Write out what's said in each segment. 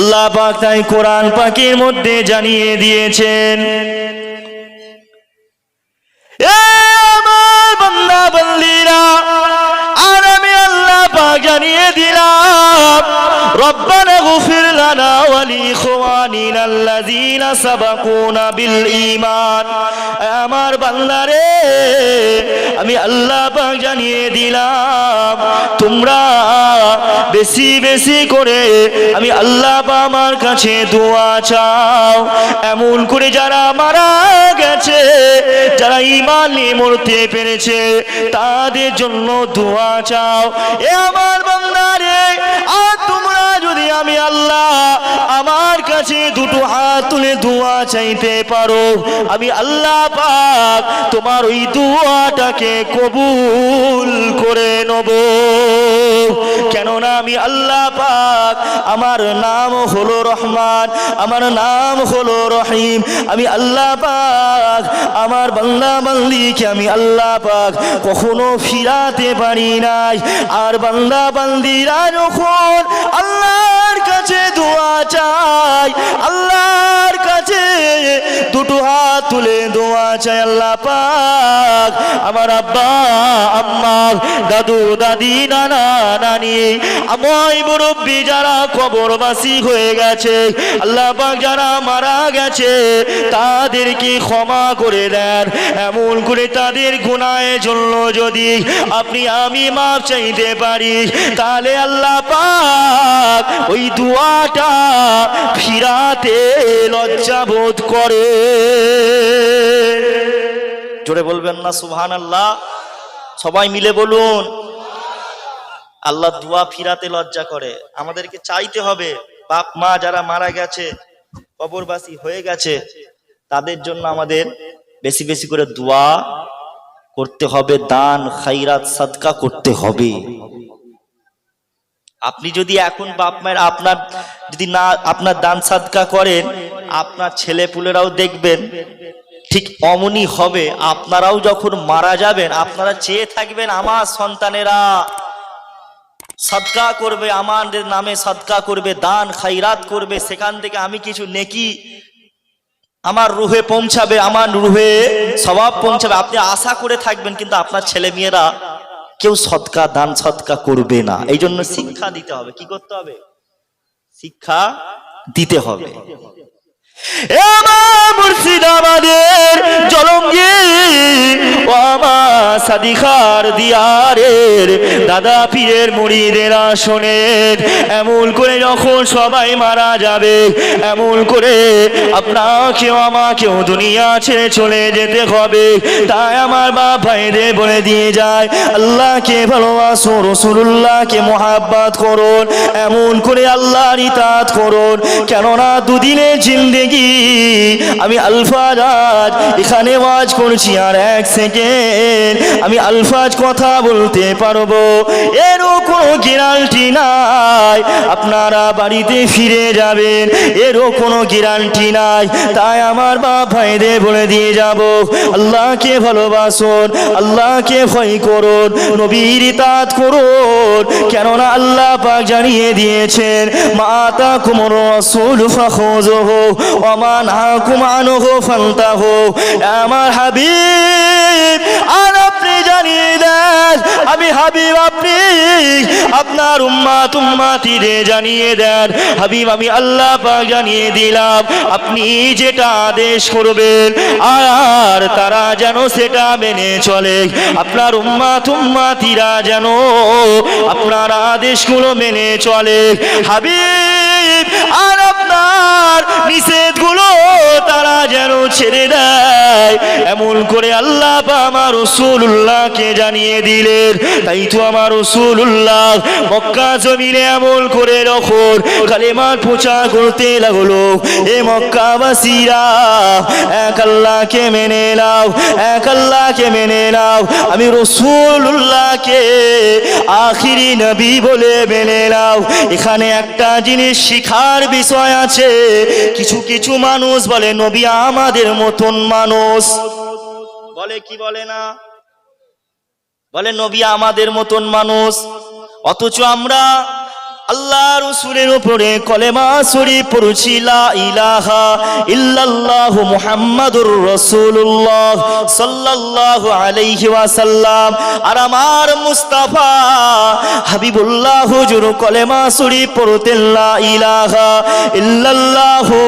আল্লাহ পাক তাই কোরআন পাকের মধ্যে জানিয়ে দিয়েছেন। আর আমি আল্লাহ পাক জানিয়ে দিলাম, রব্বানা গফির আল্লাযীনা সাবাকুনা বিল ঈমান এ আমার বান্দারে, আমি আল্লাহ জানিয়ে দিলাম, তোমরা বেশি বেশি করে আমি আল্লাহ আমার কাছে দোয়া চাও। এমন করে যারা মারা গেছে, যারা ইমান নিয়ে মরতে পেরেছে, তাদের জন্য দোয়া চাও। এ আমার বান্দারে, আর তোমরা যদি আমি আল্লাহ আমার কাছে দুটো হাত তুলে দোয়া চাইতে পারো। আমি আল্লাহ পাক তোমার ওই দোয়াটাকে কবুল করে নেব। কেননা আমি আল্লাহ পাক, আমার নাম হলো রহমান, আমার নাম হলো রহিম। আমি আল্লাহ পাক, আমার বাংলা বান্দিকে আমি আল্লাহ পাক কখনো ফিরাতে পারি নাই। আর বাংলা বান্দিরা যখন আল্লাহর কাছে দোয়া চাই, আল্লাহর কাছে দুটো হাত তুলে দোয়া চাই, আল্লাহ পাক। আমার আব্বা, আম্মা, দাদু, দাদি, নানা, নানি আমায় মুরব্বী যারা কবরবাসী হয়ে গেছে, আল্লাহ যারা মারা গেছে তাদেরকে ক্ষমা করে দেন? এমন করে তাদের গুনাহের জন্য যদি আপনি আমি মাপ চাইতে পারি, তাহলে আল্লাহ পাক ওই দুয়াটা ফিরাতে লজ্জা বোধ করে। জোরে বলবেন না সুবহান আল্লাহ সবাই মিলে বলুন আল্লাহ দোয়া ফিরাতে লজ্জা করে। আমাদেরকে চাইতে হবে, বাপ, মা যারা মারা গেছে, কবরবাসী হয়ে গেছে, তাদের জন্য আমাদের বেশি বেশি করে দোয়া করতে হবে, দান খাইরাত সাদকা করতে হবে। আপনি যদি এখন বাপ মায়ের আপনার যদি না, আপনার দান, সাদকা করেন, আপনার ছেলে পুলেরাও দেখবেন, ঠিক অমনি হবে। আপনারাও যখন মারা যাবেন, আপনারা চেয়ে থাকবেন, আমার সন্তানেরা। সদকা করবে, আমাদের নামে সদকা করবে, দান খাইরাত করবে, সেখান থেকে আমি কিছু নেকি আমার রুহে পৌঁছাবে, আমার রুহে স্বভাব পৌঁছাবে। আপনি আশা করে থাকবেন, কিন্তু আপনার ছেলে মেয়েরা কেউ সৎকা দান সৎকা করবে না। এই জন্য শিক্ষা দিতে হবে। কি করতে হবে? শিক্ষা দিতে হবে। মুর্শিদাবাদের জলঙ্গির ও সাদিখার দিয়ারের দাদা পীরের মুড়িদেরা শোনেন এমন করে যখন সবাই মারা যাবে, এমন করে আপনাকেও, আমাকেও দুনিয়া ছেড়ে চলে যেতে হবে। তাই আমার বাপ ভাইদের বলে দিয়ে যায়, আল্লাহকে ভালোবাসো রসুল্লাহকে মোহাব্বাত করুন, এমন করে আল্লাহর ইতাত করুন। কেননা দুদিনের জিন্দেগি আমি আলফাজ এখানে ওয়াজ করছি আর এক সেকেন্ড। আমি আলফাজ কথা বলতে পারব এরও কোনো গ্যারান্টি নাই। আপনারা বাড়িতে ফিরে যাবেন এরও কোনো গ্যারান্টি নাই। তাই আমার বাপ ভাইদের বলে দিয়ে যাব, আল্লাহকে ভালোবাসুন, আল্লাহকে ভয় করুন, নবীর ইতাত করুন। কেননা আল্লাহ পাক জানিয়ে দিয়েছেন, মাতা কুমর রসুল ফাখুজুহু ওয়া মা নাহাকুম আনহু ফান্তাহু। আমার হাবিব আর আপনি জানিয়ে দেন, আমি হাবিব আপনি, আপনার উম্মাতিরে জানিয়ে দেন, হাবিব আমি আল্লাহ জানিয়ে দিলাম, আপনি যেটা আদেশ করবেন, আর তারা যেন সেটা মেনে চলে, আপনার উম্মাতিরা যেন আপনার আদেশগুলো মেনে চলে, হাবিব, আর আপনার নিষেধগুলো তারা যেন ছেড়ে দেয়, এমন করে আল্লাহ বা আমার রসুল্লাহকে জানিয়ে দিলেন, তাই তো আমার রসুল্লাহ মক্কা জমিনে এমন করে রখন কালেমার প্রচার করতে লাগল। এ মক্কাবাসীরা, এক আল্লাহকে মেনে নাও, এক আল্লাহকে মেনে নাও। আমি রসুল্লাহকে আখিরি নবী বলে মেনে নাও। এখানে একটা জিনিস শিখার বিষয় আছে, কিছু কিছু মানুষ বলে, নবী আমাদের মতন মানুষ। বলে কি বলে না? বলে নবী আমাদের মতন মানুষ অথচ আমরা আল্লাহ রসুলের উপরে কলেমা শরীফ পড়ছি, লা ইলাহা ইল্লাল্লাহু মুহাম্মাদুর রাসূলুল্লাহ সাল্লাল্লাহু আলাইহি ওয়াসাল্লাম। আর আমার মুস্তাফা হাবিবুল্লাহ হুজুর কলেমা শরীফ পড়তেন, লা ইলাহা ইল্লাল্লাহু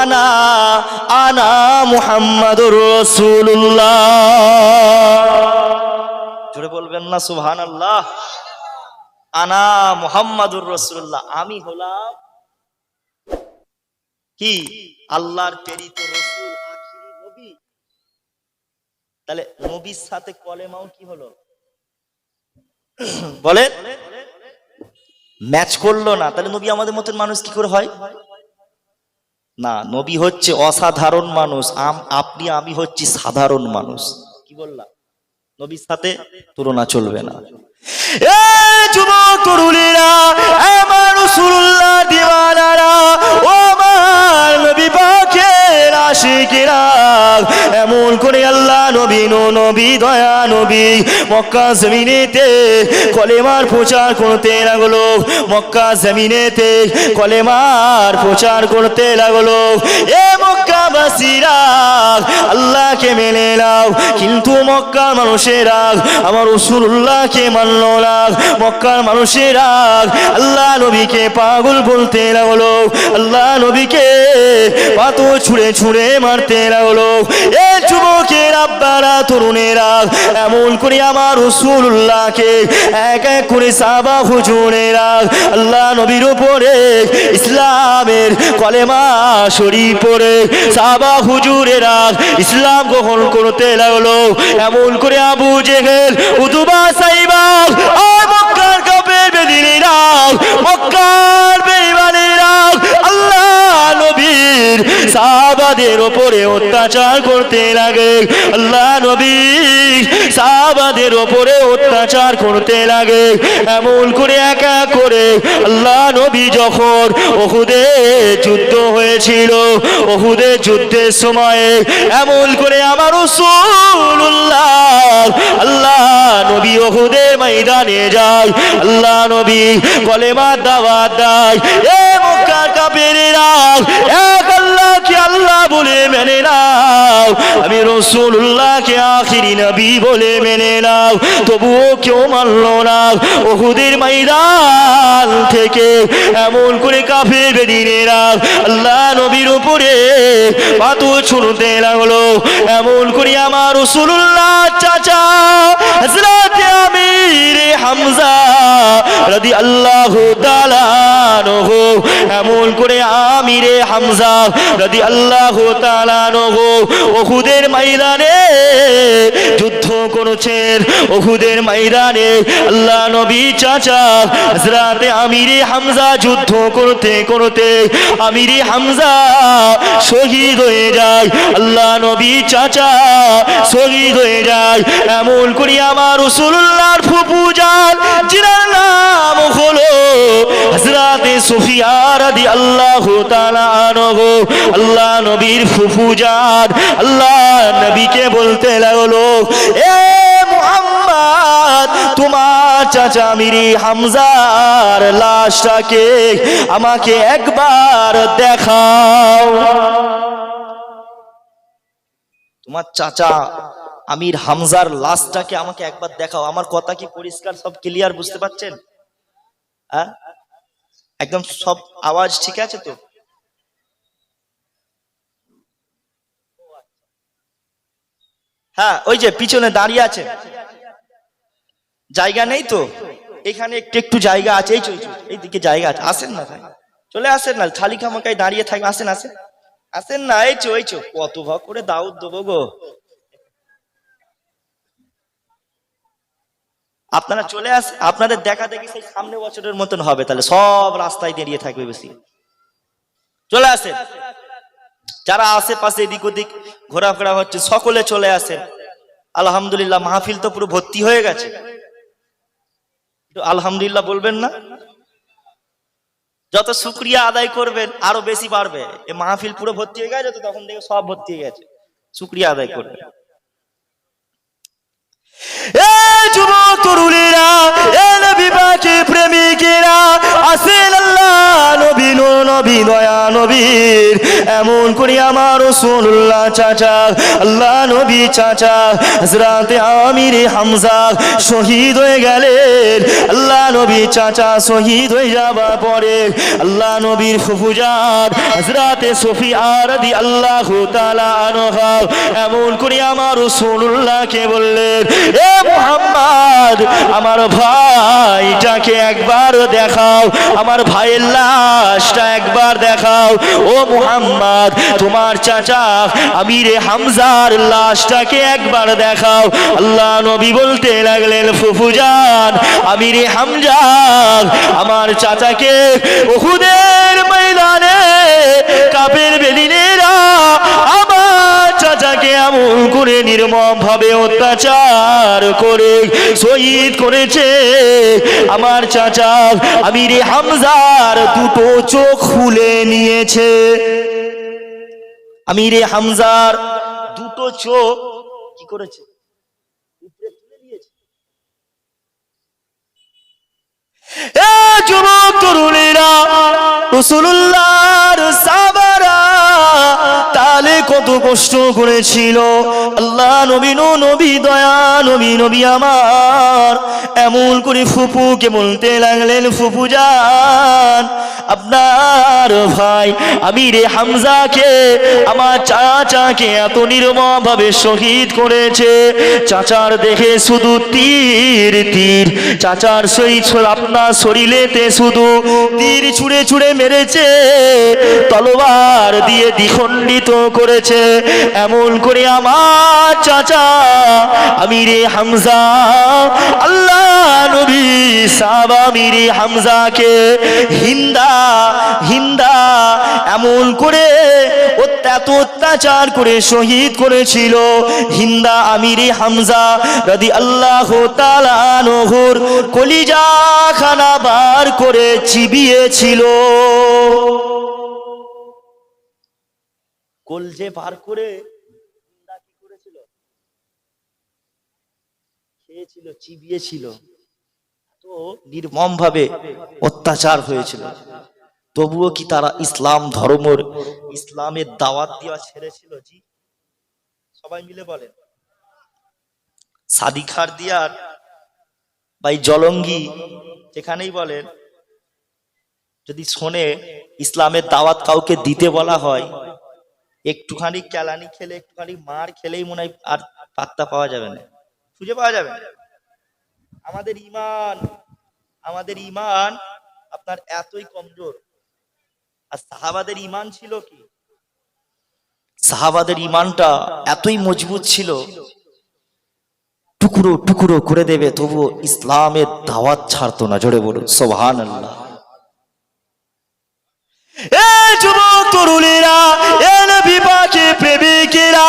আনা আনা মুহাম্মাদুর রাসূলুল্লাহ। জোরে বলবেন না, সুবহানাল্লাহ। আনা মুহাম্মাদুর রসুল্লাহ আমি হলাম কি? আল্লাহর প্রেরিত তাহলে নবীর সাথে কলেমাও কি হলো? বলে ম্যাচ করল না, তাহলে নবী আমাদের মতন মানুষ কি করে হয়? না, নবী হচ্ছে অসাধারণ মানুষ। আম- আপনি, আমি হচ্ছি সাধারণ মানুষ। কি বললাম নবীর সাথে তুলনা চলবে না। এমন করে আল্লাহ নবী নো নবী, দয়া নবী, মক্কা জমিনেতে কলেমার প্রচার করতে লাগল। মক্কা জমিনেতে কলেমার প্রচার করতে লাগল। এ মক্কাবাসীরা আল্লাহকে মেনে নাও, কিন্তু মক্কার মানুষেরা আমার রসুল্লাহকে মানল না মক্কার মানুষেরা আল্লাহ নবীকে পাগল বলতে লাগল। আল্লাহ নবীকে পাথর ছুঁড়ে ছুঁড়ে মারতে লাগল। এ যুবকের আব্বারা, তরুণেরা, এমন করে আমার রসুল্লাহকে এক এক করে সাবা হুজুরেরা আল্লাহ নবীর উপরে ইসলামের কলেমা শরীফ পড়ে সাবা হুজুরেরা ইসলাম গ্রহণ করতে লাগল। এমন করে আবু জেহেল উদুবা সাইবা মক্কার কাপের বেদিনীরা, মক্কার বেইমানেরা নবীর সাহাবাদের ওপরে অত্যাচার করতে লাগে। আল্লাহ নবী সাহাবাদের ওপরে অত্যাচার করতে লাগে। এমন করে একা করে আল্লাহ নবী যখন ওহুদে যুদ্ধ হয়েছিল, ওহুদে যুদ্ধের সময়ে এমন করে আমার রসুল্লাহ আল্লাহ নবী ওহুদে ময়দানে যায়। আল্লাহ নবী কলেমা দাওয়াত দেয়, এ মক্কার কাপেরেরা এক আল্লাহকে আল্লাহ বলে মেনে নাও। আমি রসুল্লাহকে আখিরি নবী বলে মেনে নাও। তবুও কেউ মানল না। ওহুদের ময়দান থেকে এমন করে কাফের বেদিনেরা আল্লাহ নবীর উপরে পাথর ছুঁড়তে লাগল। এমন করে আমার রসুল্লাহ চাচা হজরত আমির হামজা রাদি আল্লাহ এমন করে আমিরে হামজা রাদি আল্লাহ ওহুদের ময়দানে যুদ্ধ করেছেন। ওহুদের ময়দানে আল্লাহ নবী চাচা আমিরে হামজা যুদ্ধ করতে করতে আমিরে হামজা শহীদ হয়ে যায়। আল্লাহ নবী চাচা শহীদ হয়ে যায়। এমন করি আমার রসুল্লাহর ফুপু যান জিনার নাম হলো হজরতে সুফিয়া রাদি আল্লাহ তাআলা আনহু, আল্লাহ নবীর ফুফু আল্লাহ নবীকে বলতে লাগল, এ মুহাম্মদ, তোমার চাচা মিরি হামজার লাশটাকে আমাকে একবার দেখাও। তোমার চাচা আমির হামজার লাশটাকে আমাকে একবার দেখাও। আমার কথা কি পরিষ্কার, সব ক্লিয়ার বুঝতে পারছেন? হ্যাঁ? একদম সব আওয়াজ ঠিক আছে তো? হ্যাঁ ওই যে পিছনে দাঁড়িয়ে আছে। জায়গা নেই তো? এখানে একটু একটু জায়গা আছে। এই চল এইদিকে জায়গা আছে। আসেন না ভাই। চলে আসেন না খালি খামাকায় দাঁড়িয়ে থাকবে। আসেন আসেন। আসেন না, এই চো এই চো কত ভাগ করে দাউদ দেবো গো। আপনারা চলে আস, আপনাদের দেখা দেখি সেই সামনে বছরের মতন হবে। তাহলে সব রাস্তায় দাঁড়িয়ে থাকবে বেশি। চলে আসেন। যারা আশেপাশে এদিক ওদিক ঘোরাফেরা হচ্ছে, সকলে চলে আসেন। আলহামদুলিল্লাহ, মাহফিল তো পুরো ভর্তি হয়ে গেছে। আলহামদুলিল্লাহ বলবেন না? যত শুক্রিয়া আদায় করবেন, আরও বেশি বাড়বে। এ মাহফিল পুরো ভর্তি হয়ে গেছে তো তখন থেকে সব ভর্তি হয়ে গেছে। শুক্রিয়া আদায় করবেন। যুবক, তরুণীরা এ নবী প্রেমিকেরা নবী দয়া নবীর। এমন করি আমার রসুল্লাহ চাচা, আল্লাহ নবী চাচা হজরতে আমির হামজা শহীদ হয়ে গেলেন। আল্লাহ নবী চাচা শহীদ হয়ে যাবার পরে আল্লাহ নবীর ফুফুজান হজরতে সফিয়া রাদি আল্লাহ তাআলা আনহা এমন করে আমার রসুল্লাহকে বললেন, এ মোহাম্মদ, আমার ভাইটাকে একবার দেখাও, আমার ভাইয়ের লাশটা একবার দেখাও। ও মোহাম্মদ, তোমার চাচা আমিরে হামজার লাশটাকে একবার দেখাও। আল্লাহ নবী বলতে লাগলেন, ফুফুজান, আমিরে হামজান আমার চাচাকে ওহুদের ময়দানে কাপের বেদিনেরা চাচাকে এমন করে নির্মম ভাবে অত্যাচার করে শহীদ করেছে। আমার চাচা আমির হামজার দুটো চোখ খুলে নিয়েছে। আমিরে হামজার দুটো চোখ কি করেছে উপরে তুলে নিয়েছে এমন করে ফুপুকে বলতে লাগলেন, ফুপু যান আপনার ভাই আমিরে হামজাকে, আমার চাচাকে এত নির্মম ভাবে শহীদ করেছে। চাচার দেখে শুধু তীর তীর। চাচার সই আপনার শরীরেতে শুধু তীর ছুঁড়ে ছুঁড়ে মেরেছে, তলোয়ার দিয়ে দ্বিখণ্ডিত করেছে। এমন করে আমার চাচা আমিরে হামজা, আল্লাহ নবী সাবা আমিরে হামজাকে হিন্দা হিন্দা, এমন করে এত অত্যাচার করে শহীদ করেছিল। হিন্দা আমিরে হামজা রাদি আল্লাহ তালানহুর কলিজা খানা বার করে চিবিয়েছিল। কলজে বার করে খেয়েছিল, চিবিয়েছিল। তো নির্মম ভাবে অত্যাচার হয়েছিল। তবুও কি তারা ইসলাম ধর্মর ইসলামের দাওয়াত দেওয়া ছেড়েছিল? জি। সবাই মিলে বলেন। সাদিখার দিয়ার ভাই জলঙ্গি যেখানেই বলেন, যদি শোনে ইসলামের দাওয়াত কাউকে দিতে বলা হয়, একটুখানি কেলানি খেলে, একটুখানি মার খেলেই মনে হয় আর পাত্তা পাওয়া যাবে না। খুঁজে পাওয়া যাবে আমাদের ইমান আমাদের ইমান আপনার এতই কমজোর আর সাহাবাদের ইমান ছিল কি? সাহাবাদের ইমানটা এতই মজবুত ছিল, টুকরো টুকরো করে দেবে তবু ইসলামের দাওয়াত ছাড়তো না, জোরে বলুন সোহান এ যুবক তরুণীরা, এ নবী পাকে প্রেমিকেরা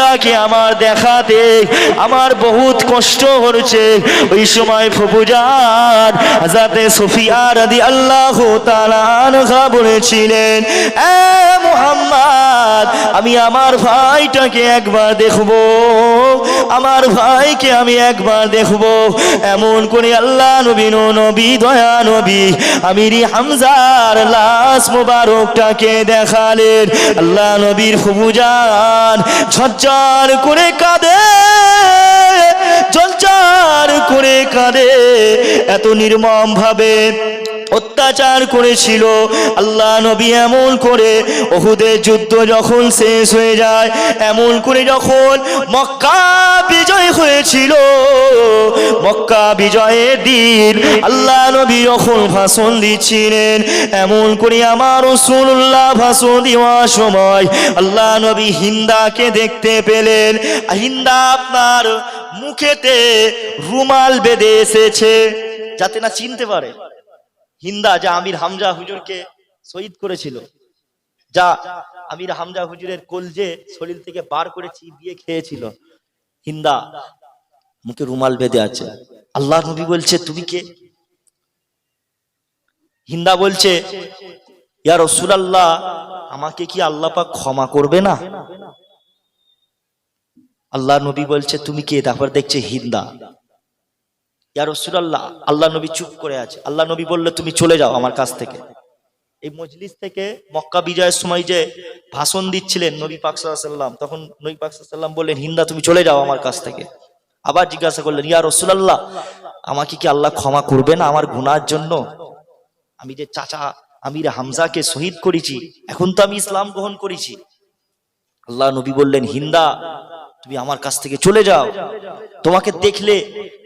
হামজাকে আমার দেখাতে। আমার বহুত কষ্ট হচ্ছে। ওই সময় ফুফুজান হাজাতে সুফিয়া রাদি আল্লাহ তাআলা বলেছিলেন আমি আমার ভাইটাকে একবার দেখব। আমার ভাইকে আমি একবার দেখব। এমন করে আল্লাহ নবী নবী, দয়া নবী, আমিরি হামজার লাশ মুবারকটাকে দেখালেন। আল্লাহ নবীর ফুবুজান ঝরঝর করে কাঁদে জলচার করে কাঁদে এত নির্মম ভাবে অত্যাচার করেছিল। আল্লাহ নবী এমন করে ওহুদের যুদ্ধ যখন শেষ হয়ে যায়, এমন করে যখন মক্কা বিজয় হয়েছিল, মক্কা বিজয়ের দিন আল্লাহ নবী যখন ভাষণ দিচ্ছিলেন, এমন করে আমার রসুল্লাহ ভাষণ দেওয়ার সময় আল্লাহ নবী হিন্দাকে দেখতে পেলেন। হিন্দা আপনার মুখেতে রুমাল বেঁধে এসেছে, যাতে না চিনতে পারে। হিন্দা যে আমির হামজা হুজুরকে শহীদ করেছিল, যা আমির হামজা হুজুরের কলজে শরীর থেকে বার করে চিবিয়ে খেয়েছিল। হিন্দা, মুখে রুমাল বেঁধে আছে। আল্লাহ নবী বলছে, তুমি কে? হিন্দা বলছে, ইয়া রসুলাল্লাহ, আমাকে কি আল্লাহ পাক ক্ষমা করবে না? আল্লাহ নবী বলছে, তুমি কে? তারপর দেখছে হিন্দা। ইয়া রসুলাল্লাহ, আল্লাহ নবী চুপ করে আছে। আল্লাহ নবী বললে, তুমি চলে যাও আমার কাছ থেকে। এই মজলিস থেকে মক্কা বিজয়ের সময় যে ভাষণ দিচ্ছিলেন নবী পাক সাল্লাম তখন নবী পাক সাল্লাম বললেন, হিন্দা, তুমি চলে যাও আমার কাছ থেকে। আবার জিজ্ঞাসা করলেন, ইয়া রসুলাল্লাহ, আমাকে কি আল্লাহ ক্ষমা করবে না আমার গুনার জন্য? আমি যে চাচা আমির হামজাকে শহীদ করেছি, এখন তো আমি ইসলাম গ্রহণ করেছি। আল্লাহ নবী বললেন, হিন্দা তুমি আমার কাছ থেকে চলে যাও। তোমাকে দেখলে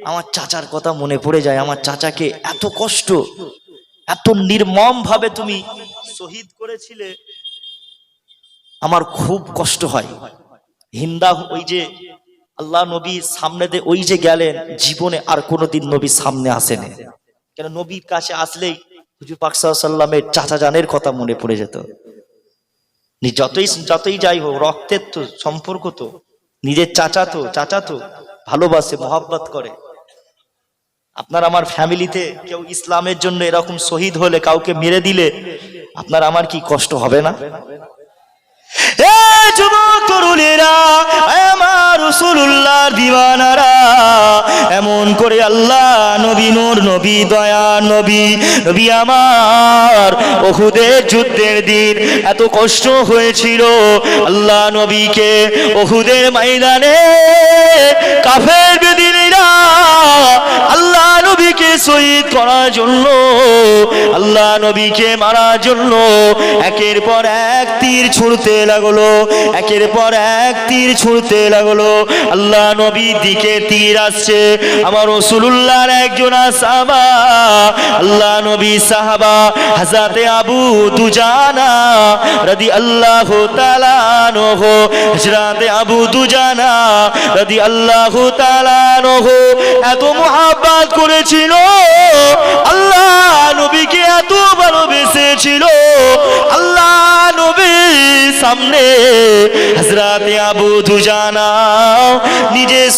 আমার চাচার কথা মনে পড়ে যায়। আমার চাচাকে এত কষ্ট, এত নির্মম ভাবে তুমি শহীদ করেছিলে, আমার খুব কষ্ট হয়। হিন্দা ওই যে আল্লাহ নবী সামনে দিয়ে ওই যে গেলেন, জীবনে আর কোনোদিন নবী সামনে আসেনি। কেন নবীর কাছে আসলেই হুজুর পাক সাল্লামের চাচা জানের কথা মনে পড়ে যেত। যতই যতই যাই হোক, রক্তের তো সম্পর্ক তো। নিজের চাচা তো চাচা তো ভালোবাসে, মহাব্বত করে। আপনার আমার ফ্যামিলিতে কেউ ইসলামের জন্য এরকম শহীদ হলে কাউকে মেরে দিলে আপনার আমার কি কষ্ট হবে না? এ যুবক তরুণীরা আমার রসুল্লাহ দিওয়ানারা এমন করে আল্লাহ, নবী নূর, নবী দয়া, নবী নবী আমার ওহুদের যুদ্ধের দিন এত কষ্ট হয়েছিল। আল্লাহ নবীকে ওহুদের ময়দানে কাফের আল্লাহ নবীকে শহীদ করার জন্য, আল্লাহ নবীকে মারার জন্য একের পর এক তীর ছুঁড়তে লাগল, একের পর এক তীর ছুঁড়তে লাগল। আল্লাহ নবীর দিকে তীর আসছে। আমার রসুল্লাহর একজন সাহাবা, আল্লাহ নবী সাহাবা হাজাতে আবু দুজানা রাদি আল্লাহ তালানহ হজরাতে আবু দুজানা রাদি আল্লাহ তালানহ এত মোহাব্বত করেছিল। আল্লাহ নবীকে এত ভালোবেসেছিল। আল্লাহ নবীর সামনে হাজরাতে আবু দুজানা নিজের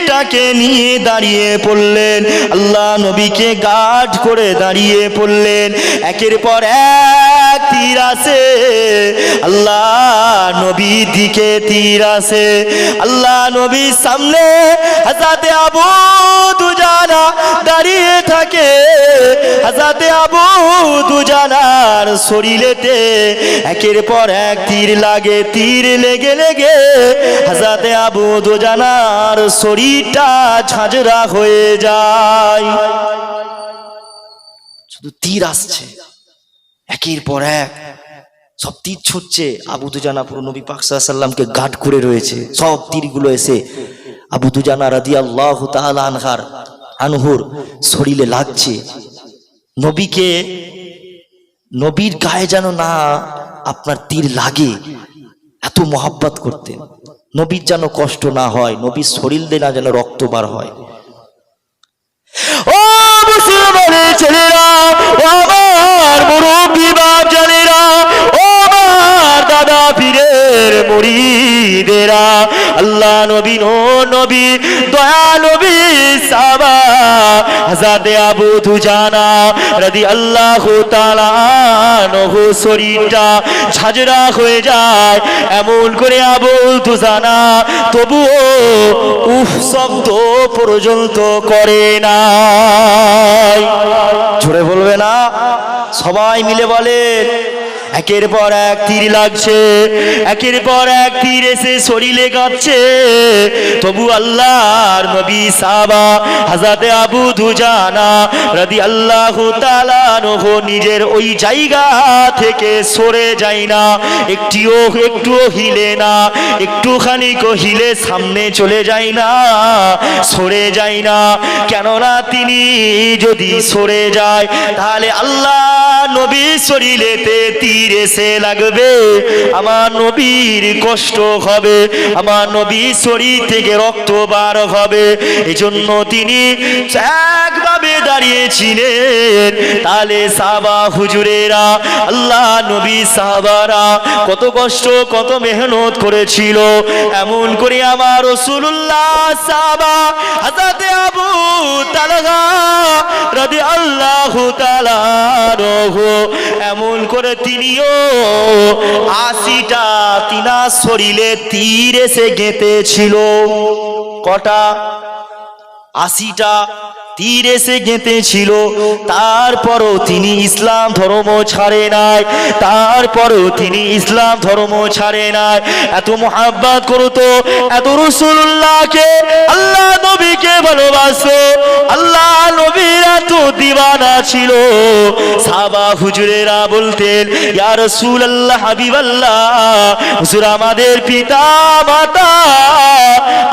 শরীরটাকে নিয়ে দাঁড়িয়ে পড়লেন। আল্লাহ নবীকে গাঢ় করে দাঁড়িয়ে পড়লেন। একের পর এক তীর আসে। আল্লাহ নবীর দিকে তীর আসে। আল্লাহ নবীর সামনে হাজাতে আবু দুজানা দাঁড়িয়ে থাকে। হাজাতে আবু দুজানার শরীরেতে একের পর এক তীর লাগে। তীর লেগে লেগে হাজাতে আবু দুজানার শরীরটা ঝাঁঝরা হয়ে যায়। শুধু তীর আসছে, একের পর এক। সব তীর ছুটছে। আবু দুজানা পুরো নবী পাক সাল্লামকে করে রয়েছে। সব তীরগুলো এসে আবু দুজানা রাদি আল্লাহ আনহার, আনহুর শরীরে লাগছে। নবীকে, নবীর গায়ে যেন না আপনার তীর লাগে, এত মহাব্বত করতেন। নবীর যেন কষ্ট না হয়, নবীর শরীর দিয়ে না যেন রক্ত বার হয়। ও মুসলমানের ছেলেরা, ও আমার মুরব্বী বাপ আমার দাদা পীরের মুড়িদেরা। আল্লাহ নবী নো নবী, দয়া নবী সাবা। হাজাতে আবু দুজানা রাদি আল্লাহ তাআলা নহু শরীরটা ঝাঁঝরা হয়ে যায়। এমন করে আবু দুজানা তবুও উফ শব্দ পর্যন্ত করে না জোরে বলবে না? সবাই মিলে বলে একের পর এক তীর লাগছে, একের পর এক তীর এসে শরীরে কাঁপছে। তবু আল্লাহর নবী সাবা হাজাতে আবু দুজানা রাদি আল্লাহ তালানহ নিজের ওই জায়গা থেকে সরে যায় না। একটিও, একটুও হিলে না, একটুখানি কো হিলে সামনে চলে যায় না, সরে যায় না। কেননা তিনি যদি সরে যায়, তাহলে আল্লাহ নবী শরীরেতে তীর এসে লাগবে। আমার নবীর কষ্ট হবে, আমার নবীর শরীর থেকে রক্ত বার হবে। এজন্য তিনি একভাবে দাঁড়িয়েছিলেন। হুজুরেরা, আল্লাহ নবী সাহাবারা কত কষ্ট, কত মেহনত করেছিল। এমন করে আমার রসুল্লাহ হাজাতে আবু রাদি আল্লাহ এমন করে তিনিও আশিটা তিনার শরীরে তীর এসে গেঁথেছিল। কটা? আশিটা। তীর এসে গেঁথেছিল। তারপরও তিনি ইসলাম ধর্ম ছাড়ে নাই। তারপরও তিনি ইসলাম ধর্ম ছাড়ে নাই। এত মোহাব্বত করতো এত রসুল্লাহকে আল্লাহ নবীকে ভালোবাসো। আল্লাহ নবীর এত দিবানা ছিল। সাবা হুজুরেরা বলতেন, ইয়া রসুল আল্লাহ হাবিব আল্লাহ হুজুর আমাদের পিতা মাতা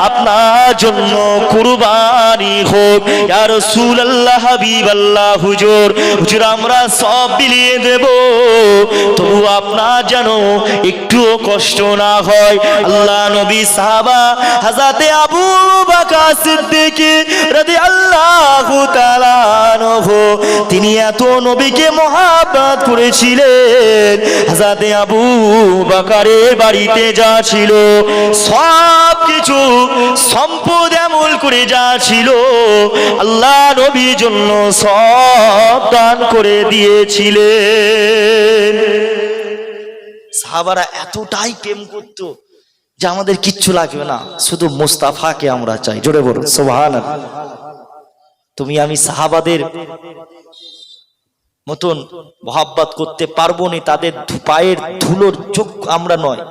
আপনার জন্য কুরবানি হোক। ইয়া রসুল আল্লাহ হাবিব আল্লাহ হুজুর। হুজুর, আমরা সব বিলিয়ে দেব। তবু আপনার যেন একটুও কষ্ট না হয়। আল্লাহ নবী সাহাবা হাজাতে আবু বাকা সিদ্দিকী রাদিয়াল্লাহু তাআলা আনহু, তিনি এত নবীকে মহাব্বত করেছিলেন। হাজাতে আবু বাকারের বাড়িতে যা ছিল সব কিছু সম্পদ এমন করে যা ছিল, আল্লাহ নবীর জন্য সব দান করে দিয়েছিলেন। সাহাবারা এতটাই প্রেম করতো যে আমাদের কিচ্ছু লাগবে না, শুধু মুস্তাফাকে আমরা চাই। জোরে বলো সোহান তুমি আমি সাহাবাদের মতন মহাব্বাত করতে পারব নি, তাদের পায়ের ধুলোর চোখ আমরা নয়।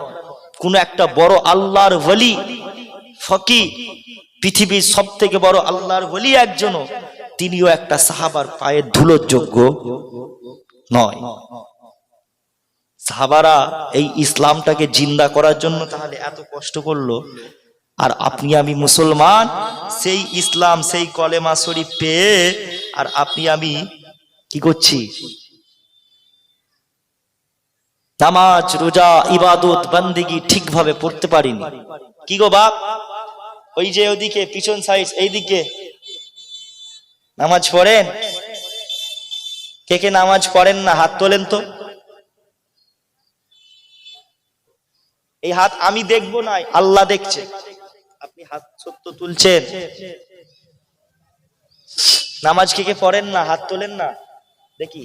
কোন একটা বড় আল্লাহর ওলি, ফকি পৃথিবীর সব থেকে বড় আল্লাহর ওলি একজনও, তিনিও একটা সাহাবার পায়ের ধুলোর যোগ্য নয়। সাহাবারা এই ইসলামটাকে জিন্দা করার জন্য তাহলে এত কষ্ট করল। আর আপনি আমি মুসলমান, সেই ইসলাম, সেই কলেমা শরীফ পেয়ে, আর আপনি আমি কি করছি? নামাজ, রোজা, ইবাদত, বান্দিগি ঠিকভাবে পড়তে পারিনি। কি গো বাপ? ওই যে ওদিকে, পিছন সাইড এইদিকে। নামাজ পড়েন? কে কে নামাজ পড়েন না, হাত তোলেন তো। এই হাত আমি দেখব না, আল্লাহ দেখছে। আপনি হাত সত্য তুলছেন। নামাজ কে কে পড়েন না, হাত তোলেন না? দেখি।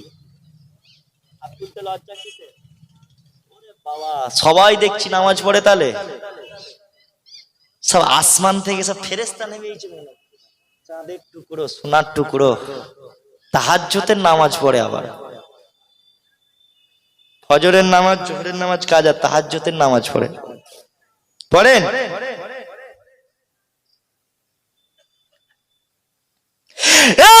সবাই দেখছি নামাজ পড়ে তাহলে। সব আসমান থেকে সব ফেরেস্তা নেমে মনে হচ্ছে। চাঁদের টুকরো, সোনার টুকরো। তাহাজ্যতের নামাজ পড়ে আবার। ফজরের নামাজ, জোহরের নামাজ, কাজ আর তাহাজ্জতের নামাজ পড়ে। পড়েন? এ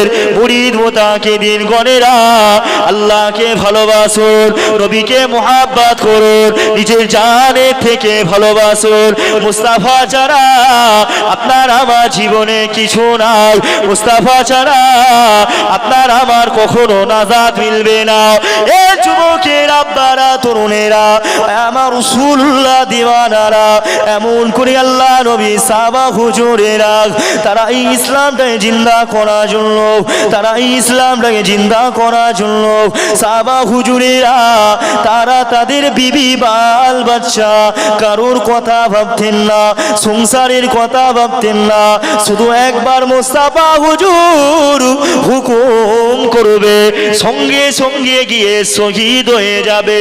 পীরের মুরিদ মোতাকে দিন গণেরা। আল্লাহকে ভালোবাসুন, নবীকে মোহাব্বত করুন, নিজের জানের থেকে ভালোবাসুন। মুস্তাফা ছাড়া আপনার আমার জীবনে কিছু নাই। মুস্তাফা ছাড়া আপনার আমার কখনো নাজাদ মিলবে না। এ যুবকের আব্বারা, তরুণেরা, আমার রসুল্লাহ দিওয়ানারা, এমন করে আল্লাহ নবী সাবা হুজুরেরা, তারা এই ইসলামটাকে জিন্দা করার জন্য তারা এই ইসলামটাকে জিন্দা করার জন্য। সাবা হুজুরেরা, তারা তাদের বিবি বাল বাচ্চা, কারোর কথা ভাবতেন না, সংসারের কথা ভাবতেন না। শুধু একবার মোস্তাফা হুজুর হুকুম করবে, সঙ্গে সঙ্গে গিয়ে শহীদ হয়ে যাবে।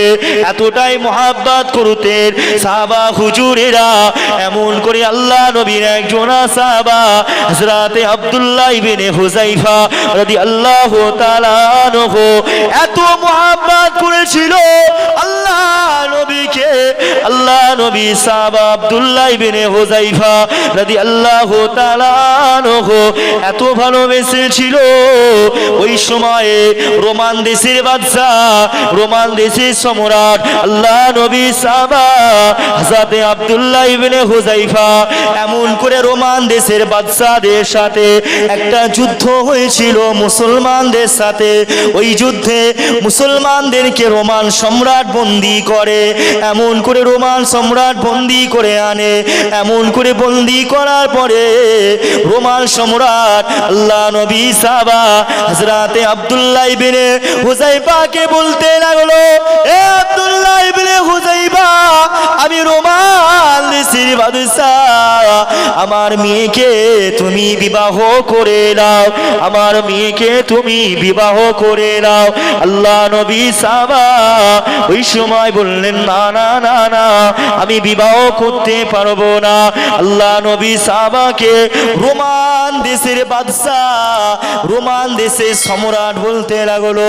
এতটাই মহাব্বাত করতেন সাহাবা হুজুরেরা। এমন করে আল্লাহ নবীর একজন সাহাবা, হযরতে আব্দুল্লাহ ইবনে হুযাইফা তাআলা আনহু। এত মহাব্বাত করেছিল আল্লাহ নবীকে। আল্লাহ নবী সাহাবা আব্দুল্লাহ ইবনে হুযাইফা রাদিয়াল্লাহু তাআলা আনহু এত ভালোবেসেছিল ওই সময়ে রোমান দেশের বাদশা রোমান দেশের সম্রাট, আল্লাহ নবী সাবা হাজাতে আব্দুল্লাহ ইবনে হুজাইফা এমন করে রোমান দেশের বাদশাদের সাথে একটা যুদ্ধ হয়েছিল। মুসলমানদের সাথে। ওই যুদ্ধে মুসলমানদেরকে রোমান সম্রাট বন্দি করে, এমন করে রোমান সম্রাট বন্দি করে আনে, এমন করে বন্দি করার পরে রোমান সম্রাট আল্লাহ নবী সাবা হজরতে আব্দুল্লাহ ইবনে হুজাইফাকে বলতে লাগল এ আব্দুল্লাহ ইবনে হুজাইফা আমি রোমান দেশের বাদশাহ। আমার মেয়েকে তুমি বিবাহ করে নাও আমার মেয়েকে তুমি বিবাহ করে নাও আল্লাহ নবী সাবা ওই সময় বললেন, না না না না, আমি বিবাহ করতে পারব না। আল্লাহ নবী সাবাকে রোমান দেশের বাদশাহ, রোমান দেশের সম্রাট বলতে লাগল,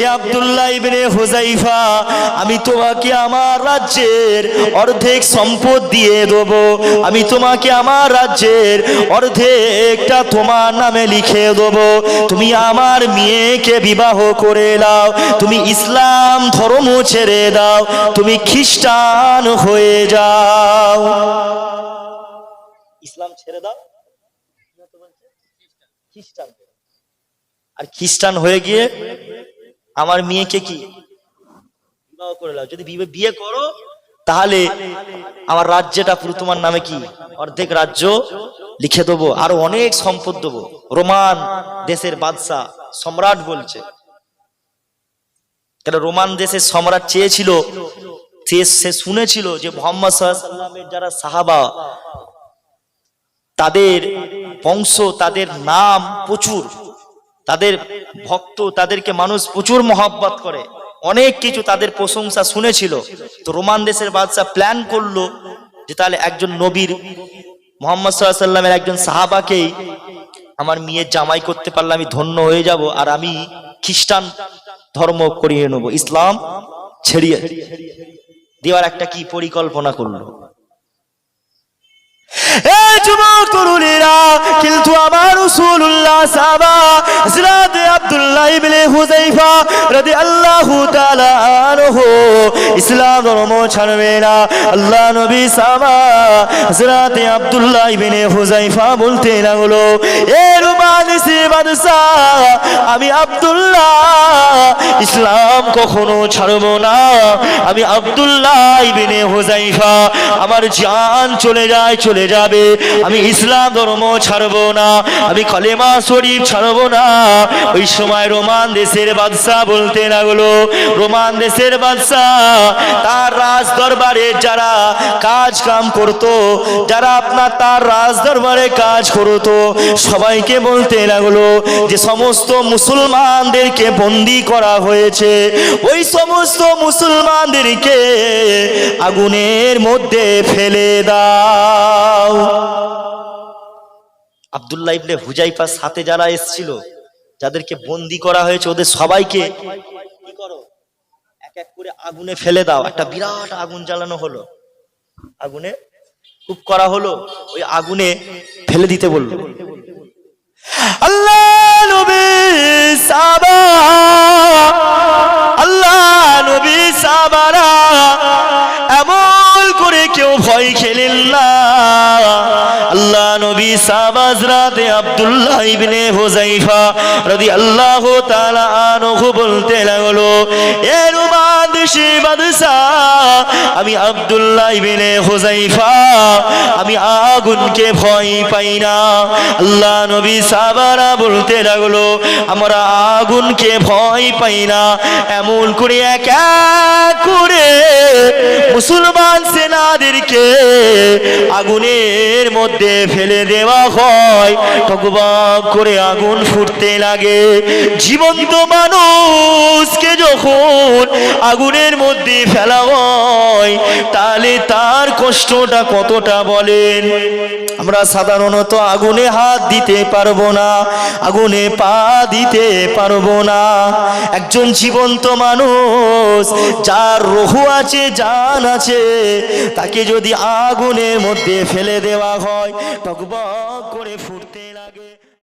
এ আব্দুল্লাহ ইবনে হুজাইফা আমি তোমাকে আমার রাজ্যের অর্ধেক সম্পদ দিয়ে দেব। আমি তোমাকে আমার রাজ্যের অর্ধেকটা তোমার নামে লিখে দেব। তুমি আমার মেয়েকে বিবাহ করে নাও তুমি ইসলাম ধর্ম ছেড়ে দাও, তুমি খ্রিস্টান হয়ে যাও। ইসলাম ছেড়ে দাও? খ্রিস্টান। আর খ্রিস্টান হয়ে গিয়ে আমার মেয়েকে কি? বিবাহ করে দাও। যদি বিয়ে করো তাহলে আমার রাজ্যটা পুরো তোমার নামে কি? অর্ধেক রাজ্য লিখে দেবো, আর অনেক সম্পদ দেবো। রোমান দেশের বাদশাহ সম্রাট বলছে। কেন রোমান দেশের সম্রাট চেয়েছিল, সে সে শুনেছিল যে মোহাম্মদ সাল্লামের যারা সাহাবা, তাদের বংশ, তাদের নাম প্রচুর। তাদের ভক্ত, তাদেরকে মানুষ প্রচুর মহাব্বত করে। অনেক কিছু তাদের প্রশংসা শুনেছিল। তো রোমান দেশের বাদশাহ প্ল্যান করল যে তাহলে একজন নবীর, মোহাম্মদ সাল্লামের একজন সাহাবাকেই আমার মেয়ের জামাই করতে পারলে আমি ধন্য হয়ে যাব আর আমি খ্রিস্টান ধর্ম করিয়ে নেব, ইসলাম ছেড়িয়ে। দেওয়ার একটা কি পরিকল্পনা করল? কিন্তু আমার রাসূলুল্লাহ সাহাবা, হযরত আব্দুল্লাহ ইবনে হুযাইফা রাদিয়াল্লাহু তাআলা আনহু। ইসলাম ধর্ম ছাড়বে না। আল্লাহ নবী সাহাবা হযরত আব্দুল্লাহ ইবনে হুযাইফা বলতে লাগল, এ রুমানিসি বাদশাহ আমি আব্দুল্লাহ, ইসলাম কখনো ছাড়বো না। আমি আব্দুল্লাহ ইবনে হুযাইফা, আমার জান চলে যায়, চলে যাবে। আমি ইসলাম ধর্ম ছাড়বো না। আমি কলেমা শরীফ ছাড়বো না। ওই সময় রোমান দেশের বাদশাহ বলতে লাগল, রোমান দেশের বাদশাহ, তার রাজ দরবারে যারা কাজ কাম করতো, যারা আপনার তার রাজ দরবারে কাজ করতো, সবাইকে বলতে লাগল যে সমস্ত মুসলমানদেরকে বন্দি করা হয়েছে। ওই সমস্ত মুসলমানদেরকে আগুনের মধ্যে ফেলে দাও। আব্দুল্লাহ ইবনে হুজাইফার সাথে যারা এসছিল যাদেরকে বন্দি করা হয়েছে, ওদের সবাইকে কি করো? এক এক করে আগুনে ফেলে দাও। একটা বিরাট আগুন জ্বালানো হলো। আগুনে খুব করা হলো। ওই আগুনে ফেলে দিতে বলল। আল্লাহ নবী সাবা, আল্লাহ নবী সাবারা, এমন করে কেউ ভয় খেলেন না। আল্লাহ নবী সাবাজরাতে আব্দুল্লাহ ইবনে হুজাইফা রাদিয়াল্লাহু তাআলা আনহু বলতে লাগল এর বাদশি দেশে বাদশাহ আমি আব্দুল্লাহ ইবনে হুজাইফা আমি আগুনকে ভয় পাই না। আল্লাহ নবী সাবারা বলতে লাগল, আমরা আগুনকে ভয় পাই না। এমন করে এক এক করে মুসলমান সেনাদেরকে আগুনের মধ্যে ফেলে দেওয়া হয়। টকবক করে আগুন ফুটতে লাগে। জীবন্ত মানুষকে যখন আগুনের মধ্যে ফেলা হয় তাহলে তার কষ্টটা কতটা বলেন? আমরা সাধারণত আগুনে হাত দিতে পারব না, আগুনে পা দিতে পারব না। একজন জীবন্ত মানুষ, যার রহু আছে, জান আছে, তাকে যদি আগুনের মধ্যে ফেলে দেওয়া হয়, টকবক